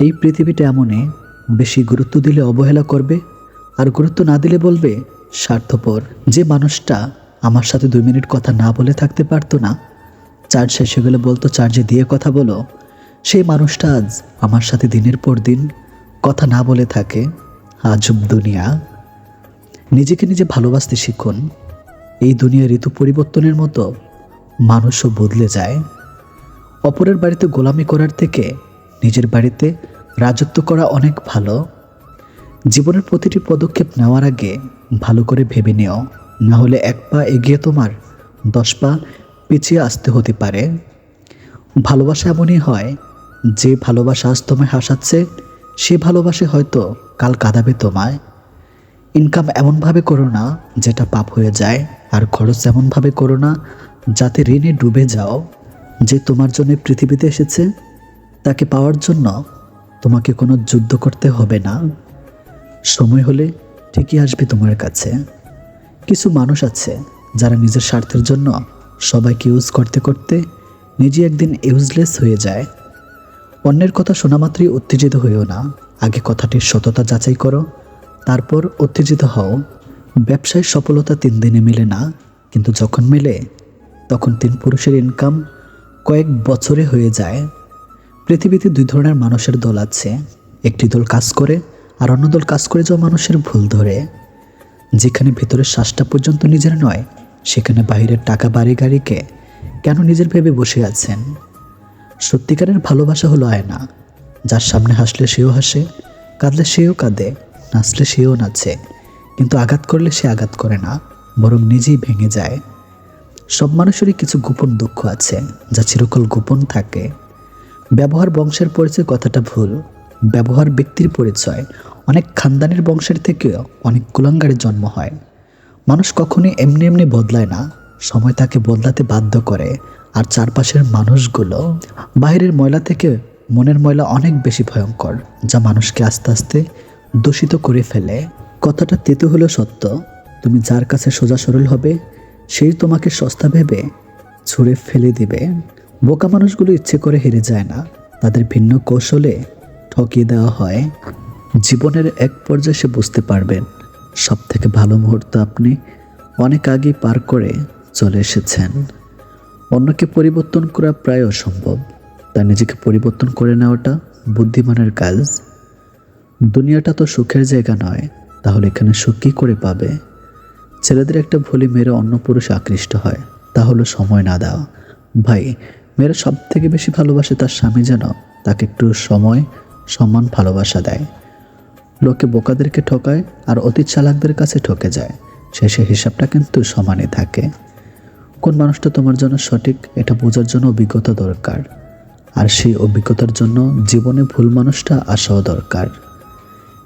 এই পৃথিবীটা এমনই, বেশি গুরুত্ব দিলে অবহেলা করবে আর গুরুত্ব না দিলে বলবে, স্বার্থপর। যে মানুষটা আমার সাথে দুই মিনিট কথা না বলে থাকতে পারতো না, চার্জ শেষে গেলে বলতো, চার্জে দিয়ে কথা বলো। সেই মানুষটা আজ আমার সাথে দিনের পর দিন কথা না বলে থাকে, আজব দুনিয়া। নিজেকে নিজে ভালোবাসতে শিখুন। এই দুনিয়া ঋতু পরিবর্তনের মতো মানুষও বদলে যায়। অপরের বাড়িতে গোলামি করার থেকে নিজের বাড়িতে রাজত্ব করা অনেক ভালো। জীবনের প্রতিটি পদক্ষেপ নেওয়ার আগে ভালো করে ভেবে নিও। না হলে এক পা এগিয়ে তোমার দশ পা পিছিয়ে আসতে হতে পারে। ভালোবাসা এমনই হয়, যে ভালোবাসা আজ তোমায় হাসাচ্ছে, সে ভালোবাসে হয়তো কাল কাঁদাবে তোমায়। ইনকাম এমনভাবে করো না, যেটা পাপ হয়ে যায়, আর খরচ এমনভাবে করো না, যাতে ঋণে ডুবে যাও, যে তোমার জন্য পৃথিবীতে এসেছে। তাকে পাওয়ার জন্য তোমাকে কোনো যুদ্ধ করতে হবে না। সময় হলে ঠিকই আসবে তোমার কাছে। কিছু মানুষ আছে যারা নিজের স্বার্থের জন্য সবাইকে ইউজ করতে করতে নিজে একদিন ইউজলেস হয়ে যায়। অন্যের কথা শোনা মাত্রই উত্তেজিত হইও না। আগে কথাটির সততা যাচাই করো, তারপর উত্তেজিত হও। ব্যবসায় সফলতা তিন দিনে মেলে না, কিন্তু যখন মেলে, তখন তিন পুরুষের ইনকাম কয়েক বছরে হয়ে যায়। পৃথিবীতে দুই ধরনের মানুষের দল আছে। একটি দল কাজ করে আর অন্য দল কাজ করে যাওয়া মানুষের ভুল ধরে। যেখানে ভেতরের শ্বাসটা পর্যন্ত নিজের নয়, সেখানে বাইরের টাকা বাড়ি গাড়িকে কেন নিজের ভেবে বসে আছেন? সত্যিকারের ভালোবাসা হলো আয়না। যার সামনে হাসলে সেও হাসে, কাঁদলে সেও কাঁদে, নাচলে সেও নাচে। কিন্তু আঘাত করলে সে আঘাত করে না, বরং নিজেই ভেঙে যায়। সব মানুষেরই কিছু গোপন দুঃখ আছে, যা চিরকাল গোপন থাকে। ব্যবহার বংশের পরিচয় কথাটা ভুল। ব্যবহার ব্যক্তির পরিচয়। অনেক খানদানের বংশের থেকেও অনেক কুলাঙ্গারের জন্ম হয়। মানুষ কখনোই এমনি এমনি বদলায় না। সময় তাকে বদলাতে বাধ্য করে। আর চারপাশের মানুষগুলো বাইরের ময়লা থেকে মনের ময়লা অনেক বেশি ভয়ঙ্কর, যা মানুষকে আস্তে আস্তে দূষিত করে ফেলে। কথাটা তেতো হলো সত্য। তুমি যার কাছে সোজা সরল হবে, সেই তোমাকে সস্তা ভেবে ছুঁড়ে ফেলে দিবে। বোকা মানুষগুলো ইচ্ছে করে হেরে যায় না। তাদের ভিন্ন কৌশলে ঠকিয়ে দেওয়া হয়। জীবনের এক পর্যায়ে সে বুঝতে পারবেন সব থেকে ভালো মুহূর্ত আপনি অনেক আগেই পার করে চলে এসেছেন। অন্যকে পরিবর্তন করা প্রায় অসম্ভব তা নিজেকে পরিবর্তন করে নেওয়াটা বুদ্ধিমানের কাজ। দুনিয়াটা তো সুখের জায়গা নয়, তাহলে এখানে সুখ কী করে পাবে? ছেলেদের একটা ভুলি মেয়েরা অন্য পুরুষ আকৃষ্ট হয়, তা হলো সময় না দেওয়া। ভাই মেয়েরা সব থেকে বেশি ভালোবাসে তার স্বামী যেন তাকে একটু সময়, সম্মান, ভালোবাসা দেয়। লোকে বোকাদেরকে ঠকায় আর অতি চালাকদের কাছে ঠকে যায়। শেষে হিসাবটা কিন্তু সমানে থাকে। কোন মানুষটা তোমার জন্য সঠিক, এটা বোঝার জন্য অভিজ্ঞতা দরকার। আর সেই অভিজ্ঞতার জন্য জীবনে ভুল মানুষটা আসাও দরকার।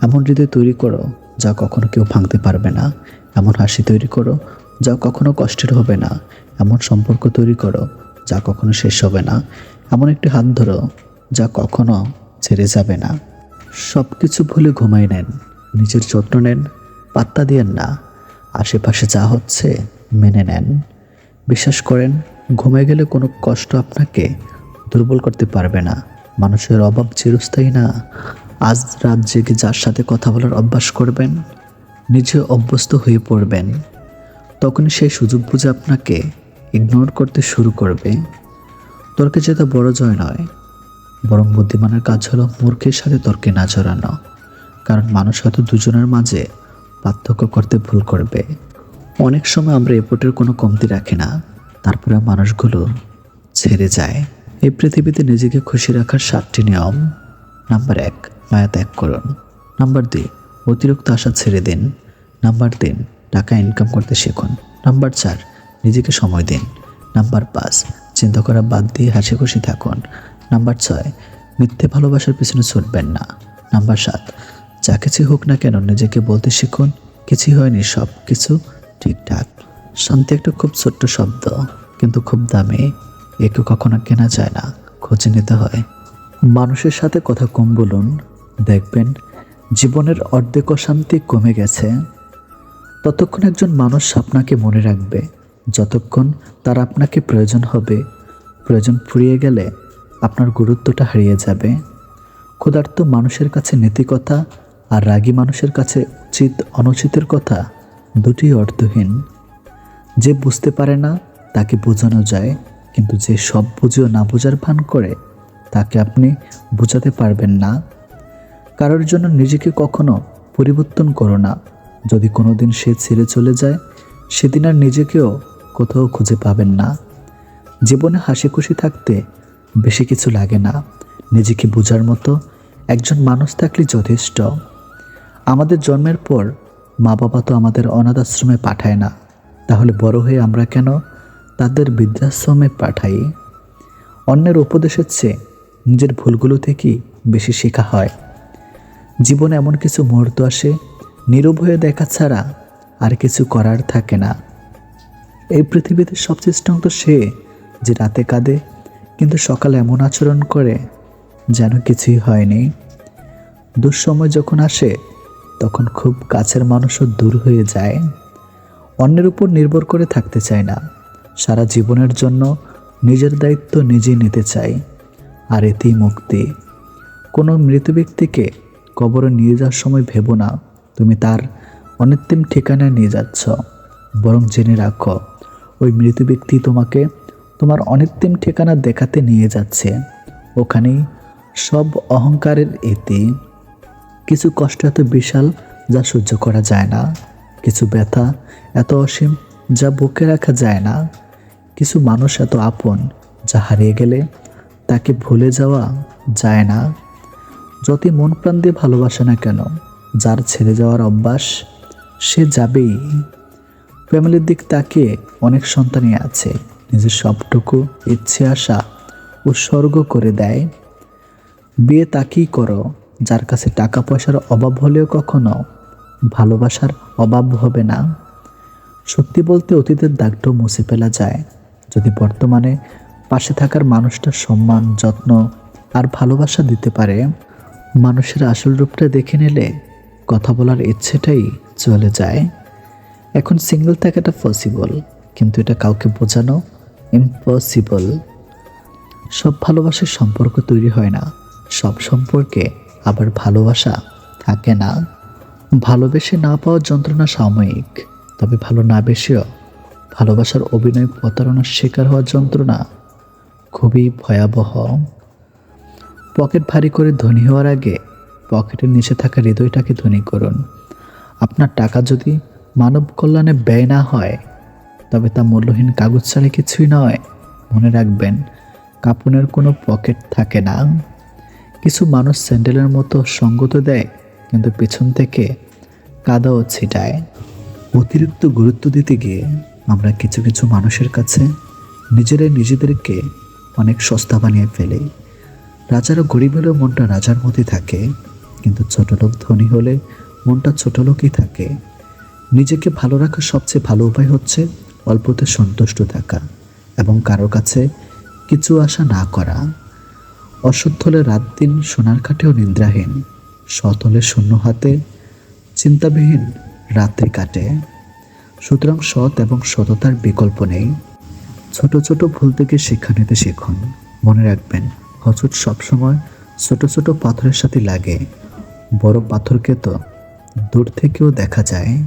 এমন হৃদয় তৈরি করো, যা কখনো কেউ ভাঙতে পারবে না। এমন হাসি তৈরি করো, যা কখনো কষ্টের হবে না। এমন সম্পর্ক তৈরি করো যা কখনো শেষ হবে না। এমন একটি হাত ধরো যা কখনো ছেড়ে যাবে না। সব কিছু ভুলে ঘুমাই নেন, নিজের যত্ন নেন, পাত্তা দিয়েন না। আশেপাশে যা হচ্ছে মেনে নেন। বিশ্বাস করেন, ঘুমে গেলে কোনো কষ্ট আপনাকে দুর্বল করতে পারবে না। মানুষের অভাব চিরস্থায়ী না। আজ রাত জেগে যার সাথে কথা বলার অভ্যাস করবেন, নিজে অভ্যস্ত হয়ে পড়বেন। তখন সেই সুযোগ বুঝে আপনাকে ইগনোর করতে শুরু করবে, তর্কে জেতা বড় জয় নয়। বরং বুদ্ধিমানের কাজ হলো মূর্খের সাথে তর্কে না জড়ানো, কারণ মানুষ হয়তো দুজনের মাঝে পার্থক্য করতে ভুল করবে। অনেক সময় আমরা এপটের কোনো কমতি রাখি না, তারপরে মানুষগুলো ছেড়ে যায়। এই পৃথিবীতে নিজেকে খুশি রাখার সাতটি নিয়ম। নাম্বার এক, মায়া ত্যাগ করুন। নাম্বার দুই, অতিরিক্ত আশা ছেড়ে দিন। নাম্বার তিন, টাকা ইনকাম করতে শিখুন। নাম্বার চার নিজেকে সময় দিন। নাম্বার পাঁচ, চিন্তা করা বাদ দিয়ে হাসি খুশি থাকুন। নাম্বার ছয়, মিথ্যে ভালোবাসার পিছনে ছুটবেন না। নাম্বার সাত, যা কিছু হোক না কেন নিজেকে বলতে শিখুন, কিছুই হয়নি সব কিছু ঠিকঠাক। শান্তি একটা খুব ছোট্ট শব্দ, কিন্তু খুব দামি। একে কখনো কেনা যায় না, খুঁজে নিতে হয়। মানুষের সাথে কথা কম বলুন। দেখবেন, জীবনের অর্ধেক অশান্তি কমে গেছে। ততক্ষণ একজন মানুষ আপনাকে মনে রাখবে। যতক্ষণ তার আপনাকে প্রয়োজন হবে, প্রয়োজন ফুরিয়ে গেলে আপনার গুরুত্বটা হারিয়ে যাবে। ক্ষুধার্ত মানুষের কাছে নীতিকথা আর রাগী মানুষের কাছে উচিত অনুচিতের কথা দুটি অর্থহীন। যে বুঝতে পারে না, তাকে বোঝানো যায়, কিন্তু যে সব বুঝেও না বোঝার ভান করে, তাকে আপনি বোঝাতে পারবেন না। কারোর জন্য নিজেকে কখনো পরিবর্তন করো না। যদি কোনো দিন সে ছেড়ে চলে যায়, সেদিন আর নিজেকেও কোথাও খুঁজে পাবেন না। জীবনে হাসি খুশি থাকতে বেশি কিছু লাগে না। নিজেকে বোঝার মতো একজন মানুষ থাকলে যথেষ্ট। আমাদের জন্মের পর মা বাবা তো আমাদের অনাথ আশ্রমে পাঠায় না। তাহলে বড় হয়ে আমরা কেন তাদের বৃদ্ধাশ্রমে পাঠাই? অন্যের উপদেশের চেয়ে নিজের ভুলগুলো থেকেই বেশি শেখা হয়। জীবনে এমন কিছু মুহূর্ত আসে নীরব হয়ে দেখা ছাড়া আর কিছু করার থাকে না। এই পৃথিবীতে সবচেয়ে স্ট্রং তো সে যে রাতে কাঁদে, কিন্তু সকালে এমন আচরণ করে যেন কিছুই হয়নি। দুঃসময় যখন আসে, তখন খুব কাছের মানুষও দূর হয়ে যায়। অন্যের উপর নির্ভর করে থাকতে চায় না। সারা জীবনের জন্য নিজের দায়িত্ব নিজেই নিতে চাই আর এতেই মুক্তি। কোনো মৃত ব্যক্তিকে কবরে নিয়ে যাওয়ার সময় ভেবো না। তুমি তার অনিত্যম ঠিকানায় নিয়ে যাচ্ছ। বরং জেনে রাখো ওই মৃত ব্যক্তি তোমাকে তোমার অনিত্যম ঠিকানা দেখাতে নিয়ে যাচ্ছে। ওখানেই সব অহংকারের এতে। কিছু কষ্ট এত বিশাল যা সহ্য করা যায় না। কিছু ব্যথা এত অসীম যা বুকে রাখা যায় না। কিছু মানুষ এত আপন যা হারিয়ে গেলে তাকে ভুলে যাওয়া যায় না। যতই মন প্রাণ দিয়ে ভালোবাসে না কেন, যার ছেড়ে যাওয়ার অভ্যাস সে যাবেই। ফ্যামিলির দিক তাকিয়ে অনেক সন্তানই আছে। নিজের সবটুকু ইচ্ছে, আশা উৎসর্গ করে দেয়। বিয়ে তাকেই করো, যার কাছে টাকা পয়সার অভাব হলেও কখনো ভালোবাসার অভাব হবে না। সত্যি বলতে অতীতের দাগটাও মুছে ফেলা যায়। যদি বর্তমানে পাশে থাকার মানুষটার সম্মান, যত্ন আর ভালোবাসা দিতে পারে, মানুষের আসল রূপটা দেখে নিলে কথা বলার ইচ্ছেটাই চলে যায়। এখন সিঙ্গেল থাকাটা পসিবল কিন্তু এটা কাউকে বোঝানো ইম্পসিবল সব ভালোবাসার সম্পর্ক তৈরি হয় না। সব সম্পর্কে আবার ভালোবাসা থাকে না। ভালোবেসে না পাওয়ার যন্ত্রণা সাময়িক, তবে ভালো না বেশিও ভালোবাসার অভিনয় প্রতারণার শিকার হওয়ার যন্ত্রণা খুবই ভয়াবহ। পকেট ভারী করে ধনী হওয়ার আগে পকেটের নিচে থাকা হৃদয়টাকে ধনী করুন। আপনার টাকা যদি মানব কল্যাণে ব্যয় না হয়, তবে তা মূল্যহীন কাগজ ছাড়া কিছুই নয়। মনে রাখবেন কাপড়ের কোনো পকেট থাকে না। কিছু মানুষ স্যান্ডেলের মতো সঙ্গত দেয়, কিন্তু পেছন থেকে কাদাও ছিটায়। অতিরিক্ত গুরুত্ব দিতে গিয়ে আমরা কিছু কিছু মানুষের কাছে নিজেরাই নিজেদেরকে অনেক সস্তা বানিয়ে ফেলি। রাজারা গরিব হলেও মনটা রাজার মধ্যে থাকে, কিন্তু ছোট লোক ধনী হলে মনটা ছোট লোকই থাকে। নিজেকে ভালো রাখার সবচেয়ে ভালো উপায় হচ্ছে অল্পতে সন্তুষ্ট থাকা এবং কারও কাছে কিছু আশা না করা। অসৎ হলে রাত দিন সোনার কাটেও নিদ্রাহীন সৎ হলে শূন্য হাতে চিন্তাবিহীন রাত্রি কাটে। সুতরাং সৎ এবং সততার বিকল্প নেই। ছোট ছোট ভুল থেকে শিক্ষা নিতে শিখুন। মনে রাখবেন হচট সবসময় ছোট ছোট পাথরের সাথে লাগে। বড় পাথরকে তো দূর থেকেও দেখা যায়।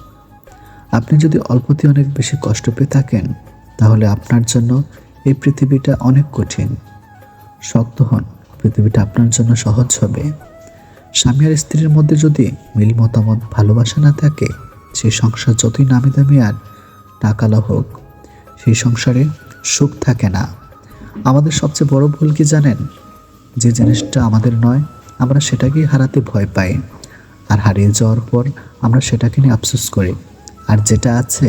আপনি যদি অল্পতে অনেক বেশি কষ্ট পেয়ে থাকেন, তাহলে আপনার জন্য এই পৃথিবীটা অনেক কঠিন। শক্ত হন, পৃথিবীটা আপনার জন্য সহজ হবে। স্বামী আর স্ত্রীর মধ্যে যদি মিল মতামত, ভালোবাসা না থাকে সেই সংসার যতই নামি দামি আর টাকালা হোক, সেই সংসারে সুখ থাকে না। আমাদের সবচেয়ে বড় ভুল কি জানেন? যে জিনিসটা আমাদের নয়, আমরা সেটাকেই হারাতে ভয় পাই। আর হারিয়ে যাওয়ার পর আমরা সেটাকে নিয়ে আফসোস করি। আর যেটা আছে,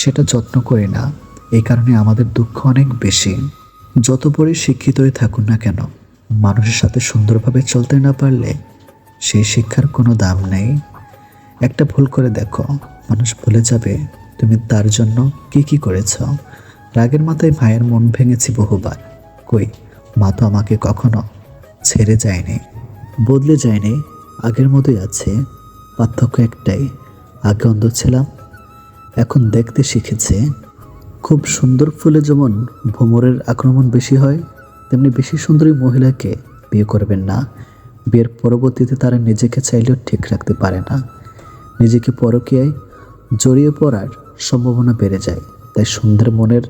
সেটা যত্ন করি না। এই কারণে আমাদের দুঃখ অনেক বেশি। যত বড়ই শিক্ষিত হয়ে থাকুন না কেন, মানুষের সাথে সুন্দরভাবে চলতে না পারলে সেই শিক্ষার কোনো দাম নেই। একটা ভুল করে দেখো, মানুষ ভুলে যাবে, তুমি তার জন্য কি কি করেছ? রাগের মাথায় মায়ের মন ভেঙেছি বহুবার। কই, মা তো আমাকে কখনো ছেড়ে যায়নি, বদলে যায়নি, আগের মতোই আছে। পার্থক্য একটাই, আগে অন্ধ ছিলাম এখন দেখতে শিখেছে, খুব সুন্দর ফুলে যেমন ভ্রমরের আক্রমণ বেশি হয়, তেমনি বেশি সুন্দরী মহিলাকে বিয়ে করবেন না। বিয়ের পরবর্তীতে তারা নিজেকে চাইলেও ঠিক রাখতে পারে না। নিজেকে পরকীয়ায় জড়িয়ে পড়ার সম্ভাবনা বেড়ে যায়। তাই সুন্দর মনের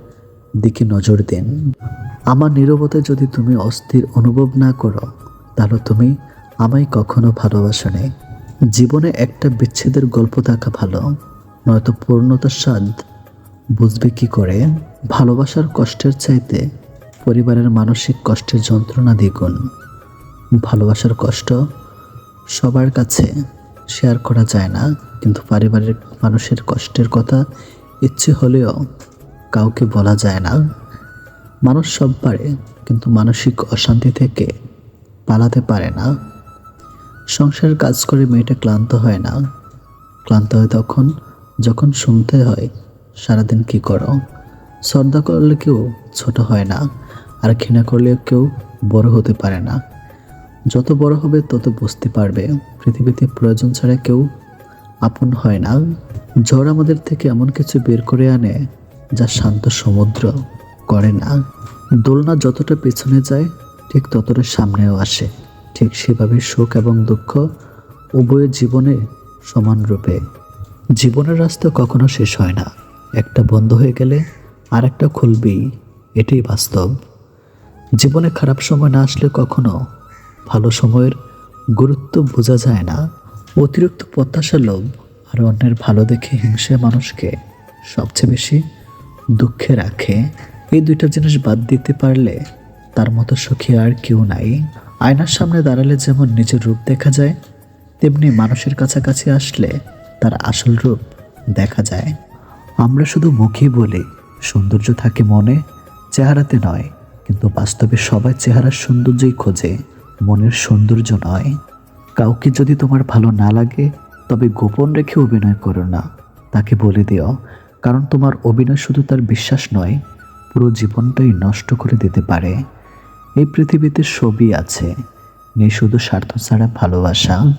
দিকে নজর দিন। আমার নীরবতায় যদি তুমি অস্থির অনুভব না করো, তাহলে তুমি আমায় কখনো ভালোবাসো। জীবনে একটা বিচ্ছেদের গল্প থাকা ভালো। নয়তো পূর্ণতার স্বাদ। বুঝবে কি করে? ভালোবাসার কষ্টের চাইতে পরিবারের মানসিক কষ্টের যন্ত্রণা দ্বিগুণ। ভালোবাসার কষ্ট সবার কাছে শেয়ার করা যায় না, কিন্তু পারিবারিক মানুষের কষ্টের কথা ইচ্ছে হলেও কাউকে বলা যায় না। মানুষ সব পারে, কিন্তু মানসিক অশান্তি থেকে পালাতে পারে না। সংসারের কাজ করে মেয়েটা ক্লান্ত হয় না। ক্লান্ত হয় তখন যখন শুনতে হয়, সারাদিন কি করো? শ্রদ্ধা করলে কেউ ছোট হয় না, আর ঘৃণা করলে কেউ বড় হতে পারে না। যত বড় হবে, তত বুঝতে পারবে, পৃথিবীতে প্রয়োজন ছাড়া কেউ আপন হয় না। ঝড় আমাদের থেকে এমন কিছু বের করে আনে, যা শান্ত সমুদ্র করে না। দোলনা যতটা পেছনে যায়, ঠিক ততটা সামনেও আসে। ঠিক সেভাবে সুখ এবং দুঃখ উভয় জীবনে সমান রূপে জীবনের রাস্তা কখনো শেষ হয় না। একটা বন্ধ হয়ে গেলে আর একটা খুলবেই, এটাই বাস্তব। জীবনে খারাপ সময় না আসলে কখনো ভালো সময়ের গুরুত্ব বোঝা যায় না। অতিরিক্ত প্রত্যাশা লোভ আর অন্যের ভালো দেখে হিংসে মানুষকে সবচেয়ে বেশি দুঃখে রাখে। এই দুইটা জিনিস বাদ দিতে পারলে তার মতো সুখী আর কেউ নাই। আয়নার সামনে দাঁড়ালে যেমন নিজের রূপ দেখা যায়, তেমনি মানুষের কাছাকাছি আসলে তার আসল রূপ দেখা যায়। আমরা শুধু মুখে বলি, সৌন্দর্য থাকে মনে, চেহারাতে নয়, কিন্তু বাস্তবে সবাই চেহারার সৌন্দর্যই খোঁজে, মনের সৌন্দর্য নয়। কাউকে যদি তোমার ভালো না লাগে, তবে গোপন রেখে অভিনয় করো না। তাকে বলে দিও, কারণ তোমার অভিনয় শুধু তার বিশ্বাস নয়, পুরো জীবনটাই নষ্ট করে দিতে পারে। এই পৃথিবীতে সবই আছে। নেই শুধু স্বার্থ ছাড়া ভালোবাসা।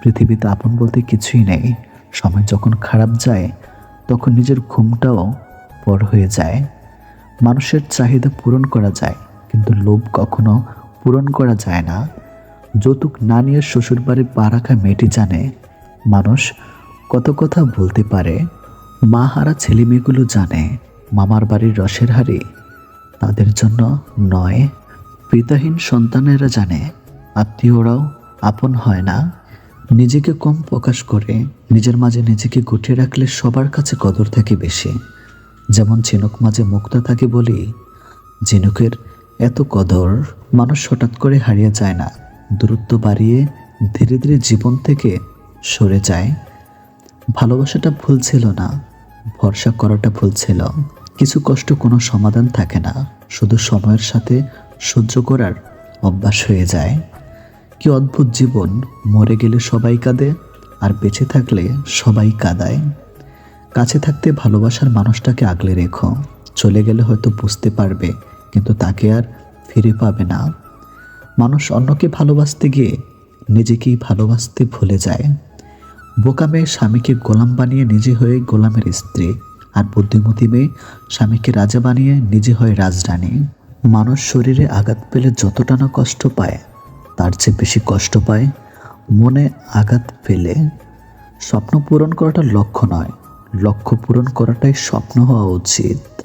পৃথিবীতে আপন বলতে কিছুই নেই। সময় যখন খারাপ যায়, তখন নিজের ঘুমটাও পর হয়ে যায়। মানুষের চাহিদা পূরণ করা যায়, কিন্তু লোভ কখনো পূরণ করা যায় না। যৌতুক না নিয়ে শ্বশুরবাড়ি পা রাখা মেয়েটি জানে, মানুষ কত কথা বলতে পারে। মা হারা ছেলে মেয়েগুলো জানে, মামার বাড়ির রসের হাড়ি তাদের জন্য নয়। পিতাহীন সন্তানেরা জানে, আত্মীয়রাও আপন হয় না। নিজেকে কম প্রকাশ করে, নিজের মাঝে নিজেকে গুটিয়ে রাখলে সবার কাছে কদর থাকে বেশি। যেমন ঝিনুক মাঝে মুক্তা থাকে বলি, ঝিনুকের এত কদর মানুষ হঠাৎ করে হারিয়ে যায় না। দূরত্ব বাড়িয়ে ধীরে ধীরে জীবন থেকে সরে যায়। ভালোবাসাটা ভুল ছিল না, ভরসা করাটা ভুল ছিল। কিছু কষ্ট কোনো সমাধান থাকে না। শুধু সময়ের সাথে সহ্য করার অভ্যাস হয়ে যায়। কি অদ্ভুত জীবন? মরে গেলে সবাই কাঁদে, আর বেঁচে থাকলে সবাই কাঁদায়। কাছে থাকতে ভালোবাসার মানুষটাকে আগলে রেখো। চলে গেলে হয়তো বুঝতে পারবে, কিন্তু তাকে আর ফিরে পাবে না। মানুষ অন্যকে ভালোবাসতে গিয়ে নিজেকেই ভালোবাসতে ভুলে যায়। বোকা মেয়ে স্বামীকে গোলাম বানিয়ে নিজে হয়ে গোলামের স্ত্রী, আর বুদ্ধিমতী মেয়ে স্বামীকে রাজা বানিয়ে নিজে হয় রাজরানী। মানুষ শরীরে আঘাত পেলে যতটা না কষ্ট পায় তার চেয়ে বেশি কষ্ট পায়, মনে আঘাত পেলে স্বপ্ন পূরণ করাটা লক্ষ্য নয়। লক্ষ্য পূরণ করাটাই স্বপ্ন হওয়া উচিত।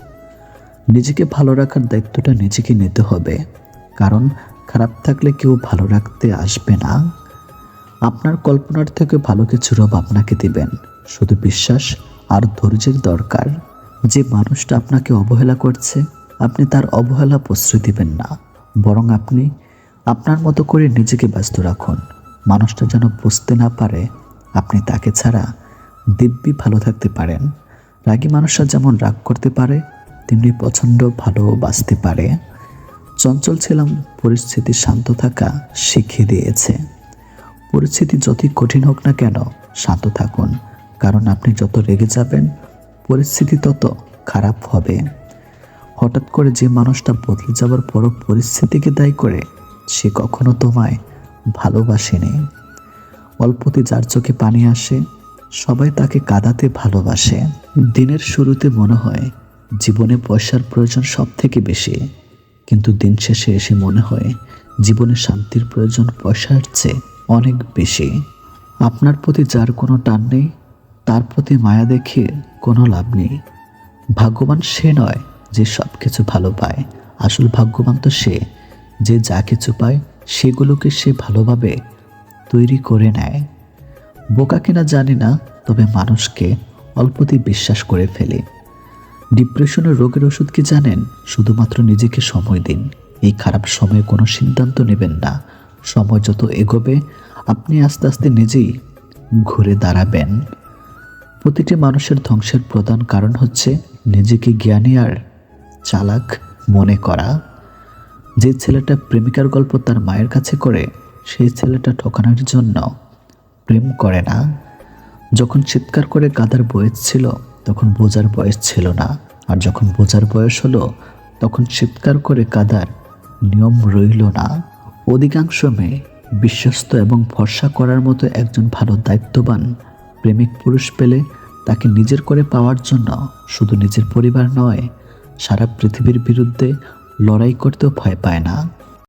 নিজেকে ভালো রাখার দায়িত্বটা নিজেকে নিতে হবে। কারণ খারাপ থাকলে কেউ ভালো রাখতে আসবে না। আপনার কল্পনার থেকে ভালো কিছু রব আপনাকে দিবেন। শুধু বিশ্বাস আর ধৈর্যের দরকার। যে মানুষটা আপনাকে অবহেলা করছে, আপনি তার অবহেলা প্রশ্রয় দিবেন না। বরং আপনি আপনার মতো করে নিজেকে ব্যস্ত রাখুন। মানুষটা যেন বুঝতে না পারে, আপনি তাকে ছাড়া দিব্যি ভালো থাকতে পারেন। রাগী মানুষরা যেমন রাগ করতে পারে, তেমনি পছন্দ ভালো বাঁচতে পারে। চঞ্চল ছিলাম পরিস্থিতি শান্ত থাকা শিখিয়ে দিয়েছে। পরিস্থিতি যতই কঠিন হোক না কেন, শান্ত থাকুন। কারণ আপনি যত রেগে যাবেন, পরিস্থিতি তত খারাপ হবে। হঠাৎ করে যে মানুষটা বদলে যাওয়ার পরও পরিস্থিতিকে দায়ী করে সে কখনো তোমায় ভালোবাসেনি। অল্পতে যার চোখে পানি আসে, সবাই তাকে কাঁদাতে ভালোবাসে। দিনের শুরুতে মনে হয় জীবনে পয়সার প্রয়োজন সব থেকে বেশি, কিন্তু দিন শেষে এসে মনে হয় জীবনে শান্তির প্রয়োজন পয়সার চেয়ে অনেক বেশি। আপনার প্রতি যার কোনো টান নেই, তার প্রতি মায়া দেখে কোনো লাভ নেই। ভাগ্যবান সে নয় যে সব কিছু ভালো পায়। আসল ভাগ্যবান তো সে যে যা কিছু পায় সেগুলোকে সে ভালোভাবে তৈরি করে নেয়। বোকা কিনা জানি না, তবে মানুষকে অল্পতেই বিশ্বাস করে ফেলে। ডিপ্রেশনের রোগের ওষুধ কি জানেন? শুধুমাত্র নিজেকে সময় দিন। এই খারাপ সময়ে কোনো সিদ্ধান্ত নেবেন না। সময় যত এগোবে, আপনি আস্তে আস্তে নিজেই ঘুরে দাঁড়াবেন। প্রতিটি মানুষের ধ্বংসের প্রধান কারণ হচ্ছে নিজেকে জ্ঞানী আর চালাক মনে করা। যে ছেলেটা প্রেমিকার গল্প তার মায়ের কাছে করে, সেই ছেলেটা ঠকানোর জন্য প্রেম করে না। যখন চিৎকার করে কাদার বয়স ছিল, তখন বোঝার বয়স ছিল না। আর যখন বোঝার বয়স হলো, তখন চিৎকার করে কাদার নিয়ম রইল না। অধিকাংশ মেয়ে বিশ্বস্ত এবং ভরসা করার মতো একজন ভালো দায়িত্ববান প্রেমিক পুরুষ পেলে তাকে নিজের করে পাওয়ার জন্য শুধু নিজের পরিবার নয়, সারা পৃথিবীর বিরুদ্ধে লড়াই করতেও ভয় পায় না।